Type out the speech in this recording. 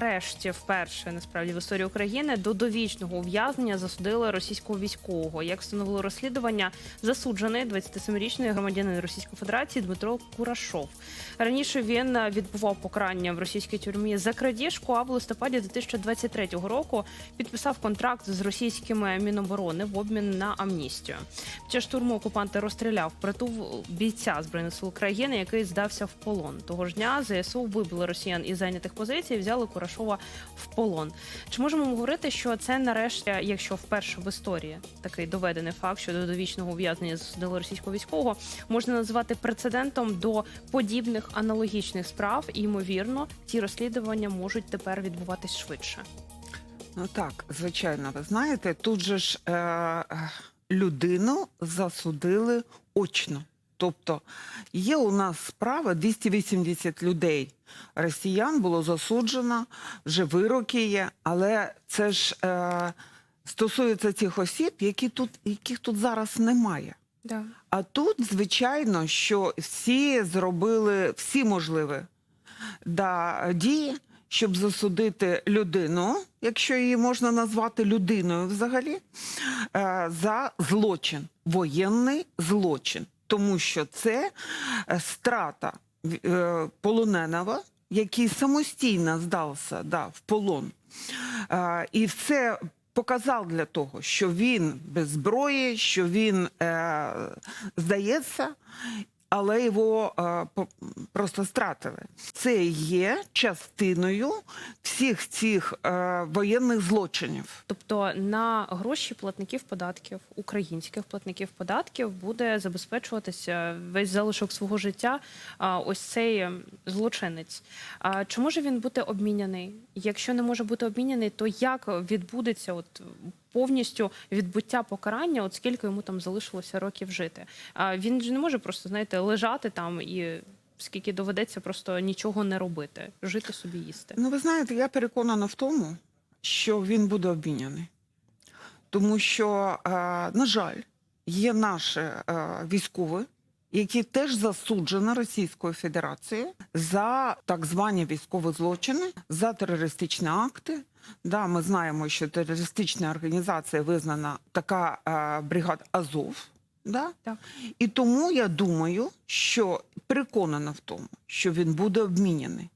Нарешті, вперше насправді в історії України до довічного ув'язнення засудили російського військового. Як встановило розслідування, засуджений 27-річний громадянин Російської Федерації Дмитро Курашов. Раніше він відбував покарання в російській тюрмі за крадіжку, а в листопаді 2023 року підписав контракт з російськими міноборони в обмін на амністію. Під час штурму окупанти розстріляв притул бійця збройних сил України, який здався в полон. Того ж дня ЗСУ вибили росіян із зайнятих позицій, взяли Курашова в полон. Чи можемо говорити, що це нарешті, якщо вперше в історії такий доведений факт, що до довічного ув'язнення засудили російського військового, можна назвати прецедентом до подібних аналогічних справ, і ймовірно, ці розслідування можуть тепер відбуватись швидше. Ну так, звичайно, ви знаєте, тут же ж е, людину засудили очно. Тобто є у нас справа 280 людей. Росіян було засуджено, вже вироки є, але це ж е, стосується тих осіб, які тут, яких тут зараз немає. Да. А тут, звичайно, що всі зробили всі можливі да, дії, щоб засудити людину, якщо її можна назвати людиною взагалі, е, за злочин, воєнний злочин. Тому що це е, страта е, полоненого, який самостійно здався да, в полон. Е, І все показав для того, що він без зброї, що він здається, але його е, по- просто стратили. Це є частиною всіх цих е, воєнних злочинів. Тобто на гроші платників податків, українських платників податків, буде забезпечуватися весь залишок свого життя. а, Ось цей ем, злочинець. А Чи може він бути обміняний? Якщо не може бути обміняний, то як відбудеться от повністю відбуття покарання, от скільки йому там залишилося років жити? А він же не може просто знаєте лежати там і. Скільки доведеться просто нічого не робити, жити собі їсти. Ну, ви знаєте, я переконана в тому, що він буде обміняний. Тому що, е, на жаль, є наші е, військові, які теж засуджені Російською Федерацією за так звані військові злочини, за терористичні акти. Да, ми знаємо, що терористична організація визнана така е, бригада Азов. Да? Так. І тому я думаю, що переконана в тому, що він буде обміняний.